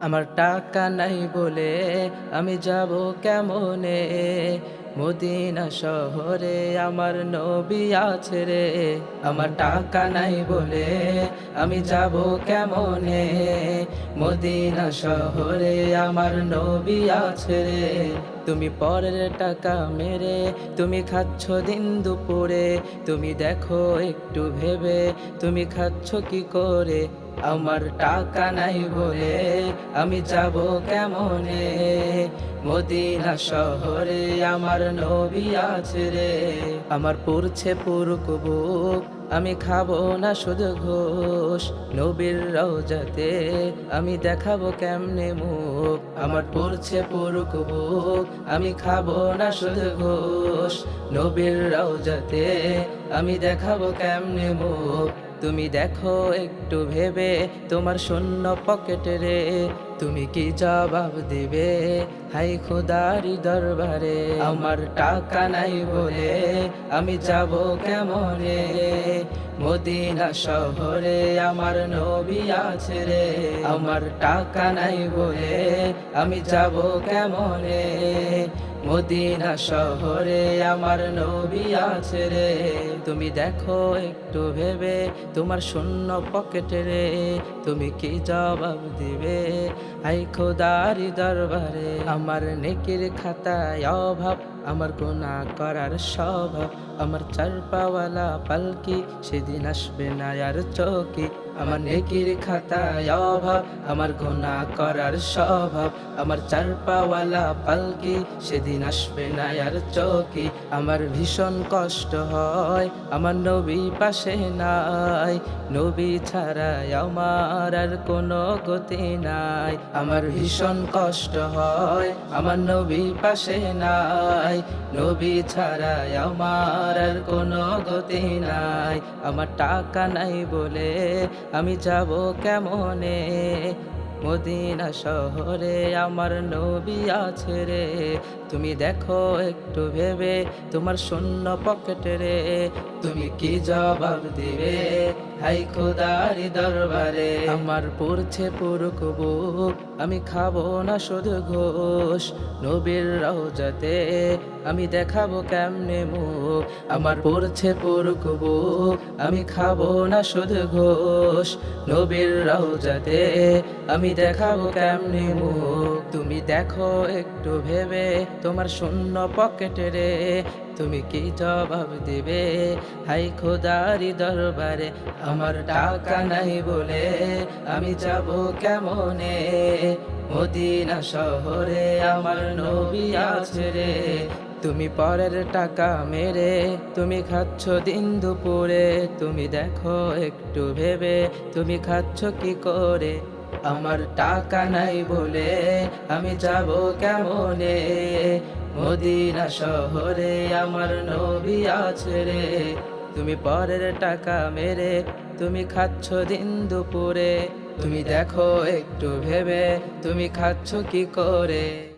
আমার টাকা নাই বলে আমি যাব কেমনে? মদিনা শহরে আমার নবী আছে রে। আমার টাকা নাই বলে আমি যাব কেমনে? মদিনা শহরে আমার নবী আছে রে। তুমি পরের টাকা মেরে, তুমি খাচ্ছ দিন দুপুরে। তুমি দেখো একটু ভেবে, তুমি খাচ্ছ কি করে? আমার টাকা নাই বলে আমি যাব কেমনে? মদিনা শহরে আমার নবী আছে রে। আমার পড়ছে পুরুক বুক আমি খাব না শুধু ঘোষ নবীর রওজাতে আমি দেখাবো কেমনে মুখ? আমার পড়ছে পড়ুক বুক, আমি খাব না শুধু ঘোষ নবীর রওজাতে আমি দেখাবো কেমনে মুখ? তুমি দেখো একটু ভেবে তোমার শূন্য পকেটে রে। তুমি কি জবাব দিবে? হাই খোদারি দরবারে, আমার টাকা নাই বলে আমি যাব কেমনে? মদিনা শহরে আমার নবী আছে রে, আমার টাকা নাই বলে আমি যাব কেমনে? মদিনা শহরে আমার নবী আছে রে। তুমি দেখো একটু ভেবে, তোমার শূন্য পকেটে রে। তুমি কি জবাব দিবে? আই খোদারি দরবারে, আমার নেকির খাতায় অভাব, আমার গোনা করার স্বভাব, আমার চার পাওয়ালা পালকি, সেদিন আসবে না আর চৌকি। আমার নেকির খাতায় অভাব, আমার গোনা করার স্বভাব, আমার চার পাওয়ালা পালকি, সেদিন আসবে না আর চৌকি, আমার ভীষণ কষ্ট হয়, আমার নবী পাশে নাই, নবী ছাড়াই আমার আর কোনো গতি নাই, আমার ভীষণ কষ্ট হয়, আমার নবী পাশে নাই, নবী ছাড়াই আমার আর কোনো গতি নাই, আমার টাকা নাই বলে আমি যাব কেমনে? মদিনা শহরে আমার নবী আছে রে। তুমি দেখো একটু ভেবে তোমার শূন্য পকেটে রে। তুমি কি জবাব দিবে? হাই খোদারি দরবারে। আমার পড়ছে পুরুক বুক, আমি খাব না শুধু ঘোষ। নবীর রওজাতে আমি দেখাবো কেমনে মুখ? আমার পড়ছে পুরুক বুক, আমি খাব না শুধু ঘোষ। নবীর রওজাতে আমি দেখাবো কেমনে মুখ তুমি দেখো একটু ভেবে, তোমার শূন্য পকেটে রে। তুমি কি জবাব দিবে? হাই খোদারি দরবারে, আমার টাকা নাই বলে আমি যাব কেমনে? মদিনা শহরে আমার নবী আছে রে। তুমি পরের টাকা মেরে, তুমি খাচ্ছ দিন দুপুরে। তুমি দেখো একটু ভেবে, তুমি খাচ্ছ কি করে? আমার টাকা নাই বলে আমি যাব কেমনে? মদিনা শহরে আমার নবী আছে রে। তুমি পরের টাকা মেরে তুমি খাচ্ছ দিন দুপুরে। তুমি দেখো একটু ভেবে তুমি খাচ্ছ কি করে?